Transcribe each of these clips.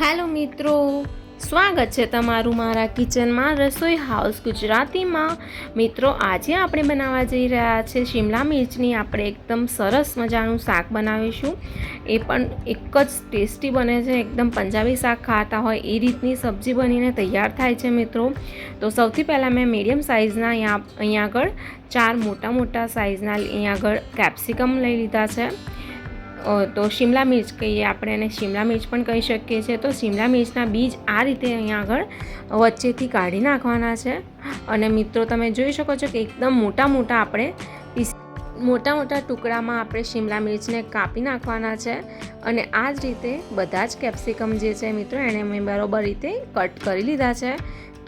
Hello મિત્રો, સ્વાગત છે તમારું મારા કિચનમાં રસોઈ હાઉસ ગુજરાતીમાં. મિત્રો, આજે આપણે બનાવવા જઈ રહ્યા છે શિમલા મિર્ચની. આપણે એકદમ સરસ મજાનું શાક બનાવીશું. એ પણ એક જ ટેસ્ટી બને છે. એકદમ પંજાબી શાક ખાતા હોય એ રીતની સબ્જી બનીને તૈયાર થાય છે મિત્રો. તો સૌથી પહેલાં મેં મીડિયમ સાઇઝના અહીંયા અહીંયા આગળ ચાર મોટા મોટા સાઇઝના અહીંયા આગળ કેપ્સિકમ લઈ લીધા છે. તો શિમલા મિર્ચ કહીએ આપણે એને શિમલા મિર્ચ પણ કહી શકીએ છીએ. તો શિમલા મિર્ચના બીજ આ રીતે અહીંયા આગળ વચ્ચેથી કાઢી નાખવાના છે. અને મિત્રો, તમે જોઈ શકો છો કે એકદમ મોટા મોટા આપણે મોટા મોટા ટુકડામાં આપણે શિમલા મિર્ચને કાપી નાખવાના છે. અને આ જ રીતે બધા જ કેપ્સિકમ જે છે મિત્રો એણે મેં બરોબર રીતે કટ કરી લીધા છે.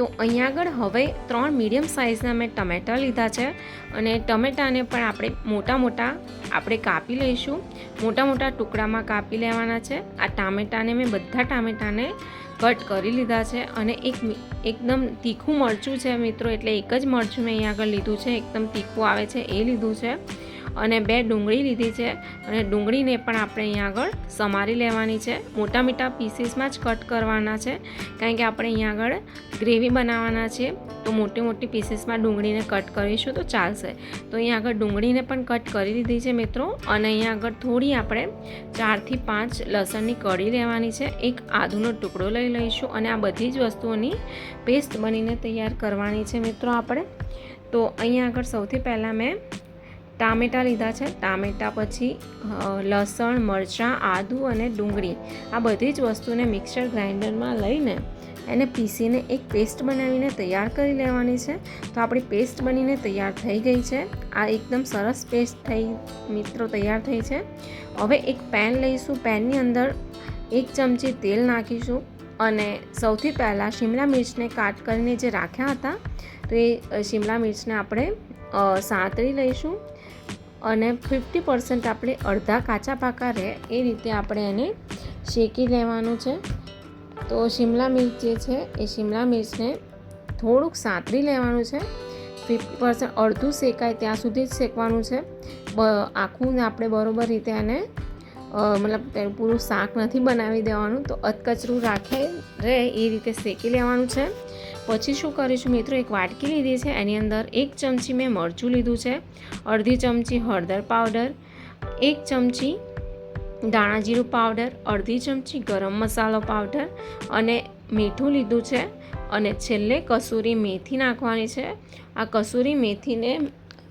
તો અહીંયા આગળ હવે ત્રણ મીડિયમ સાઇઝના મેં ટમેટા લીધા છે અને ટમેટાને પણ આપણે મોટા મોટા આપણે કાપી લઈશું. મોટા મોટા ટુકડામાં કાપી લેવાના છે. આ ટામેટાને મેં બધા ટામેટાને કટ કરી લીધા છે અને એક એકદમ તીખું મરચું છે મિત્રો, એટલે એક જ મરચું મેં અહીંયા આગળ લીધું છે. એકદમ તીખું આવે છે એ લીધું છે. અને બે ડુંગળી લીધી છે. અને ડુંગળીને પણ આપણે અહીંયા આગળ સમારી લેવાની છે. મોટા મોટા પીસીસમાં જ કટ કરવાના છે. કારણ કે આપણે અહીંયા આગળ ગ્રેવી બનાવવાના છે તો મોટી મોટી પીસીસમાં ડુંગળીને કટ કરીશું તો ચાલશે. તો અહીંયા આગળ ડુંગળીને પણ કટ કરી દીધી છે મિત્રો. અને અહીંયા આગળ થોડી આપણે ચારથી પાંચ લસણની કળી લેવાની છે. એક આદુનો ટુકડો લઈ લઈશું અને આ બધી જ વસ્તુઓની પેસ્ટ બનીને તૈયાર કરવાની છે મિત્રો આપણે. તો અહીંયા આગળ સૌથી પહેલાં મેં ટામેટાં લીધા છે. ટામેટાં પછી લસણ, મરચાં, આદુ અને ડુંગળી. આ બધી જ વસ્તુને મિક્સર ગ્રાઇન્ડરમાં લઈને એને પીસીને એક પેસ્ટ બનાવીને તૈયાર કરી લેવાની છે. તો આપણી પેસ્ટ બનીને તૈયાર થઈ ગઈ છે. આ એકદમ સરસ પેસ્ટ થઈ, મિત્રો, તૈયાર થઈ છે. હવે એક પેન લઈશું. પેનની અંદર એક ચમચી તેલ નાખીશું અને સૌથી પહેલાં શિમલા મિર્ચને કાટ કરીને જે રાખ્યા હતા, તો એ શિમલા મિર્ચને આપણે સાંતળી લઈશું. અને ફિફ્ટી પર્સન્ટ આપણે અડધા કાચા પાકા રહે, એ રીતે આપણે એને શેકી લેવાનું છે. તો શિમલા મિર્ચ જે છે, એ શિમલા મિર્ચને થોડુંક સાંતળી લેવાનું છે. ફિફ્ટી પર્સન્ટ અડધું શેકાય ત્યાં સુધી જ શેકવાનું છે. આખું આપણે બરોબર રીતે એને મતલબ તેનું પૂરું શાક નથી બનાવી દેવાનું, તો અધકચરું રાખે, રહે, એ રીતે શેકી લેવાનું છે. પછી શું કરીશું, મિત્રો, એક વાટકી લીધી છે, એની અંદર એક ચમચી મેં મરચું લીધું છે, અડધી ચમચી હળદર પાવડર, એક ચમચી દાણા જીરું પાવડર, અડધી ચમચી ગરમ મસાલો પાવડર અને મીઠું લીધું છે. અને છેલ્લે કસૂરી મેથી નાખવાની છે. આ કસૂરી મેથીને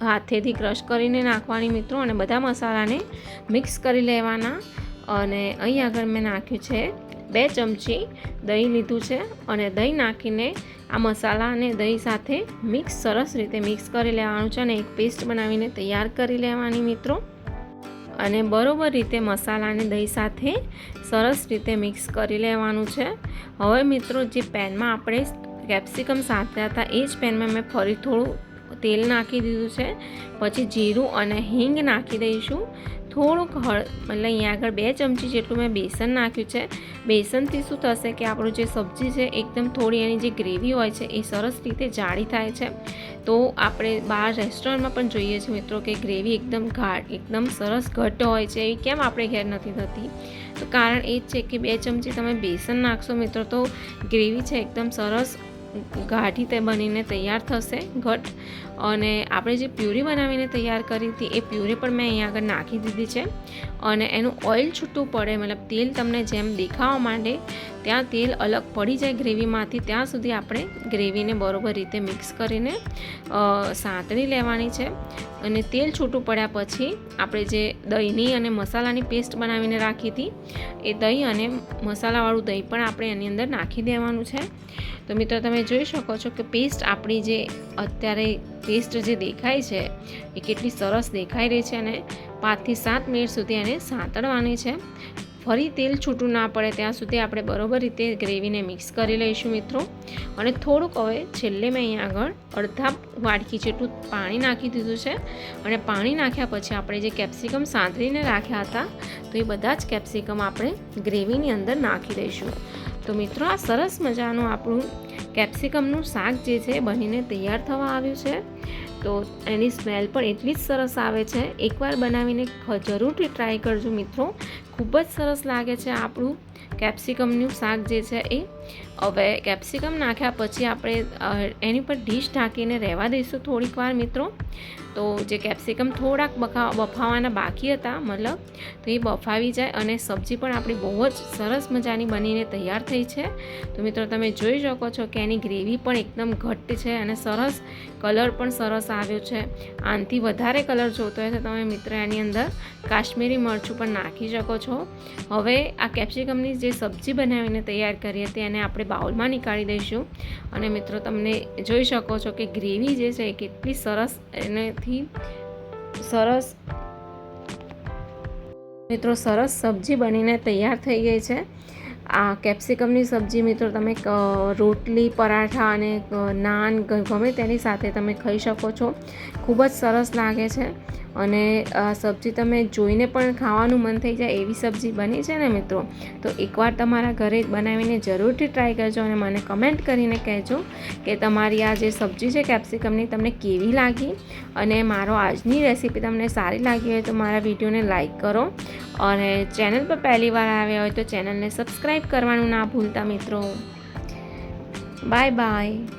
હાથેથી ક્રશ કરીને નાખવાની મિત્રો અને બધા મસાલાને મિક્સ કરી લેવાના. અને અહીં આગળ મેં નાખ્યું છે બે ચમચી દહીં લીધું છે અને દહીં નાખીને આ મસાલા અને દહીં સાથે મિક્સ સરસ રીતે મિક્સ કરી લેવાનું છે અને એક પેસ્ટ બનાવીને તૈયાર કરી લેવાની મિત્રો. અને બરોબર રીતે મસાલાને દહીં સાથે સરસ રીતે મિક્સ કરી લેવાનું છે. હવે મિત્રો જે પેનમાં આપણે કેપ્સિકમ સાથે હતા, એ જ પેનમાં મેં ફરી થોડું તેલ નાખી દીધું છે. પછી જીરું અને હિંગ નાખી દઈશું. થોડુંક હળ, મતલબ અહીંયા આગળ બે ચમચી જેટલું મેં બેસન નાખ્યું છે. બેસનથી શું થશે કે આપણું જે સબ્જી છે, એકદમ થોડી એની જે ગ્રેવી હોય છે, એ સરસ રીતે જાડી થાય છે. તો આપણે બહાર રેસ્ટોરન્ટમાં પણ જોઈએ છીએ મિત્રો કે ગ્રેવી એકદમ ઘાટ એકદમ સરસ ઘટ હોય છે. એવી કેમ આપણે ઘેર નથી થતી? તો કારણ એ જ છે કે બે ચમચી તમે બેસન નાખશો મિત્રો તો ગ્રેવી છે એકદમ સરસ ગાઢી તે બનીને તૈયાર થશે ઘટ. અને આપણે જે પ્યુરી બનાવીને તૈયાર કરી હતી, એ પ્યુરી પણ મેં અહીંયા આગળ નાખી દીધી છે. અને એનું ઓઇલ છૂટું પડે, મતલબ તેલ તમને જેમ દેખાવા માંડે, ત્યાં તેલ અલગ પડી જાય ગ્રેવીમાંથી, ત્યાં સુધી આપણે ગ્રેવીને બરોબર રીતે મિક્સ કરીને સાંતળી લેવાની છે. અને તેલ છૂટું પડ્યા પછી, આપણે જે દહીંની અને મસાલાની પેસ્ટ બનાવીને રાખી હતી, એ દહીં અને મસાલાવાળું દહીં પણ આપણે એની અંદર નાખી દેવાનું છે. તો મિત્રો, તમે જોઈ શકો છો કે પેસ્ટ આપણી જે અત્યારે પેસ્ટ જે દેખાય છે, એ કેટલી સરસ દેખાઈ રહી છે અને પાંચથી સાત મિનિટ સુધી એને સાંતળવાની છે. ફરી તેલ છૂટું ના પડે ત્યાં સુધી આપણે બરોબર રીતે ગ્રેવીને મિક્સ કરી લઈશું મિત્રો. અને થોડુંક હવે છેલ્લે મેં અહીંયા આગળ અડધા વાડકી જેટલું પાણી નાખી દીધું છે. અને પાણી નાખ્યા પછી આપણે જે કેપ્સિકમ સાંતળીને રાખ્યા હતા, તો એ બધા જ કેપ્સિકમ આપણે ગ્રેવીની અંદર નાખી દઈશું. તો મિત્રો આ સરસ મજાનું આપણું કેપ્સિકમનું શાક જે છે બનીને તૈયાર થવા આવ્યું છે. તો એની સ્મેલ પણ એટલી જ સરસ આવે છે. એકવાર બનાવીને જરૂરથી ટ્રાય કરજો મિત્રો. ખૂબ જ સરસ લાગે છે આપણું કેપ્સિકમનું શાક જે છે એ. હવે કેપ્સિકમ નાખ્યા પછી આપણે એની પર ડીશ ઢાંકીને રહેવા દઈશું થોડીક વાર મિત્રો. તો જે કેપ્સિકમ થોડાક બફા બફાવાના બાકી હતા, મતલબ તો એ બફાવી જાય અને સબ્જી પણ આપણી બહુ જ સરસ મજાની બનીને તૈયાર થઈ છે. તો મિત્રો તમે જોઈ શકો છો કે એની ગ્રેવી પણ એકદમ ઘટ્ટ છે અને સરસ કલર પણ સરસ આવ્યો છે. આનાથી વધારે કલર જોતો હોય તો તમે મિત્રો એની અંદર કાશ્મીરી મરચું પણ નાખી શકો છો. હવે આ કેપ્સિકમની જે સબ્જી બનાવીને તૈયાર કરી હતી એને આપણે બાઉલમાં નીકાળી દઈશું. અને મિત્રો તમને જોઈ શકો છો કે ગ્રેવી જે છે એ કેટલી સરસ એનાથી સરસ મિત્રો સરસ સબ્જી બનીને તૈયાર થઈ ગઈ છે. આ કેપ્સિકમની સબ્જી મિત્રો તમે રોટલી, પરાઠા અને નાન ગમે તેની સાથે તમે ખાઈ શકો છો. ખૂબ જ સરસ લાગે છે અને આ સબ્જી તમે જોઈને પણ ખાવાનું મન થઈ જાય એવી સબ્જી બની છે ને મિત્રો. તો એકવાર તમારા ઘરે બનાવીને જરૂરથી ટ્રાય કરજો અને મને કમેન્ટ કરીને કહેજો કે તમારી આ જે સબ્જી છે કેપ્સિકમની તમને કેવી લાગી અને મારો આજની રેસીપી તમને સારી લાગી હોય તો મારા વિડીયોને લાઇક કરો અને ચેનલ પર પહેલી વાર આવ્યા હોય તો ચેનલને સબસ્ક્રાઈબ કરવાનું ના ભૂલતા મિત્રો. Bye bye.